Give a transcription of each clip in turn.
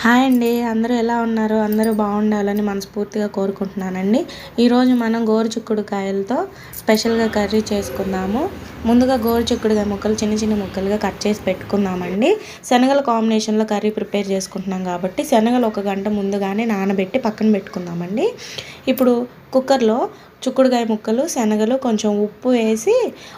Hi అండి. అందరూ ఎలా ఉన్నారు? అందరూ బాగుండాలని మనస్ఫూర్తిగా కోరుకుంటున్నానండి. ఈరోజు మనం గోరుచిక్కుడు కాయలతో స్పెషల్గా కర్రీ చేసుకుందాము. ముందుగా గోరుచిక్కుడుగా ముక్కలు చిన్న చిన్న ముక్కలుగా కట్ చేసి పెట్టుకుందామండి. శనగల కాంబినేషన్లో కర్రీ ప్రిపేర్ చేసుకుంటున్నాం కాబట్టి శనగలు ఒక గంట ముందుగానే నానబెట్టి పక్కన పెట్టుకుందామండి. ఇప్పుడు కుక్కర్లో చుక్కుడుకాయ ముక్కలు శనగలు కొంచెం ఉప్పు వేసి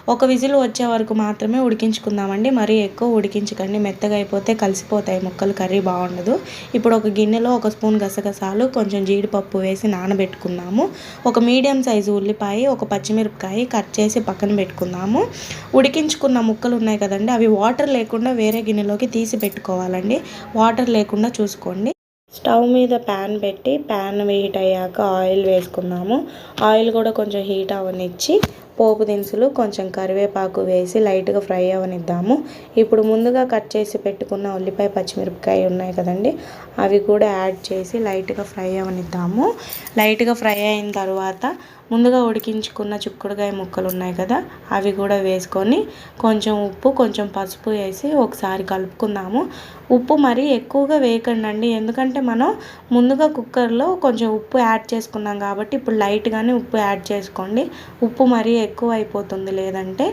ఒక విజిల్ వచ్చే వరకు మాత్రమే ఉడికించుకుందామండి. మరీ ఎక్కువ ఉడికించకండి. మెత్తగా అయిపోతే కలిసిపోతాయి. ముక్కలు కర్రీ బాగుండదు. ఇప్పుడు ఒక గిన్నెలో ఒక స్పూన్ గసగసాలు కొంచెం జీడిపప్పు వేసి నానబెట్టుకుందాము. ఒక మీడియం సైజు ఉల్లిపాయ ఒక పచ్చిమిరపకాయ కట్ చేసి పక్కన పెట్టుకుందాము. ఉడికించుకున్న ముక్కలు ఉన్నాయి కదండి అవి వాటర్ లేకుండా వేరే గిన్నెలోకి తీసి పెట్టుకోవాలండి. వాటర్ లేకుండా చూసుకోండి. స్టవ్ మీద ప్యాన్ పెట్టి ప్యాన్ హీట్ అయ్యాక ఆయిల్ వేసుకుందాము. ఆయిల్ కూడా కొంచెం హీట్ అవనిచ్చి పోపు దినుసులు కొంచెం కరివేపాకు వేసి లైట్గా ఫ్రై అవనిద్దాము. ఇప్పుడు ముందుగా కట్ చేసి పెట్టుకున్న ఉల్లిపాయ పచ్చిమిరపకాయ ఉన్నాయి కదండి అవి కూడా యాడ్ చేసి లైట్గా ఫ్రై అవనిద్దాము. లైట్గా ఫ్రై అయిన తర్వాత ముందుగా ఉడికించుకున్న చిక్కుడుకాయ ముక్కలు ఉన్నాయి కదా అవి కూడా వేసుకొని కొంచెం ఉప్పు కొంచెం పసుపు వేసి ఒకసారి కలుపుకుందాము. ఉప్పు మరీ ఎక్కువగా వేయకండి ఎందుకంటే మనం ముందుగా కుక్కర్లో కొంచెం ఉప్పు యాడ్ చేసుకున్నాం కాబట్టి ఇప్పుడు లైట్గానే ఉప్పు యాడ్ చేసుకోండి. ఉప్పు మరీ ఎక్కువ అయిపోతుంది లేదంటే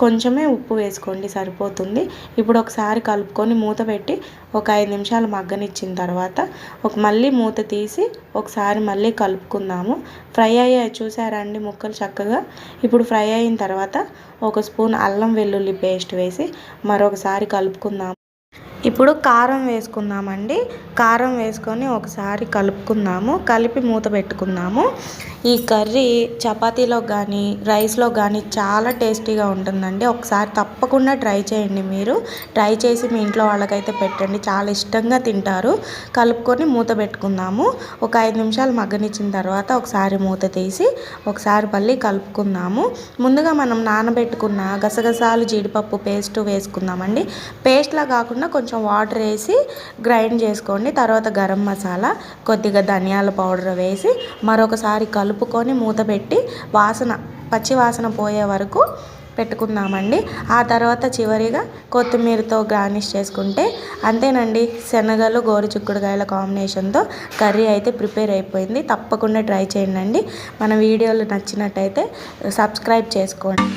కొంచెమే ఉప్పు వేసుకోండి సరిపోతుంది. ఇప్పుడు ఒకసారి కలుపుకొని మూత పెట్టి ఒక ఐదు నిమిషాలు మగ్గనిచ్చిన తర్వాత ఒక మళ్ళీ మూత తీసి ఒకసారి మళ్ళీ కలుపుకుందాము. ఫ్రై అయ్యాయి చూసారా అండి ముక్కలు చక్కగా? ఇప్పుడు ఫ్రై అయిన తర్వాత ఒక స్పూన్ అల్లం వెల్లుల్లి పేస్ట్ వేసి మరొకసారి కలుపుకుందాము. ఇప్పుడు కారం వేసుకుందామండి. కారం వేసుకొని ఒకసారి కలుపుకుందాము. కలిపి మూత పెట్టుకుందాము. ఈ కర్రీ చపాతీలో కానీ రైస్లో కానీ చాలా టేస్టీగా ఉంటుందండి. ఒకసారి తప్పకుండా ట్రై చేయండి మీరు. ట్రై చేసి మీ ఇంట్లో వాళ్ళకైతే పెట్టండి. చాలా ఇష్టంగా తింటారు. కలుపుకొని మూత పెట్టుకుందాము. ఒక ఐదు నిమిషాలు మగ్గనిచ్చిన తర్వాత ఒకసారి మూత తీసి ఒకసారి మళ్ళీ కలుపుకుందాము. ముందుగా మనం నానబెట్టుకున్న గసగసాలు జీడిపప్పు పేస్ట్ వేసుకుందామండి. పేస్ట్లా కాకుండా కొంచెం కొంచెం వాటర్ వేసి గ్రైండ్ చేసుకోండి. తర్వాత గరం మసాలా కొద్దిగా ధనియాల పౌడర్ వేసి మరొకసారి కలుపుకొని మూత పెట్టి వాసన పచ్చి వాసన పోయే వరకు పెట్టుకుందామండి. ఆ తర్వాత చివరిగా కొత్తిమీరతో గార్నిష్ చేసుకుంటే అంతేనండి. శనగలు గోరుచిక్కుడుకాయల కాంబినేషన్తో కర్రీ అయితే ప్రిపేర్ అయిపోయింది. తప్పకుండా ట్రై చేయండి. మన వీడియోలు నచ్చినట్టయితే సబ్స్క్రైబ్ చేసుకోండి.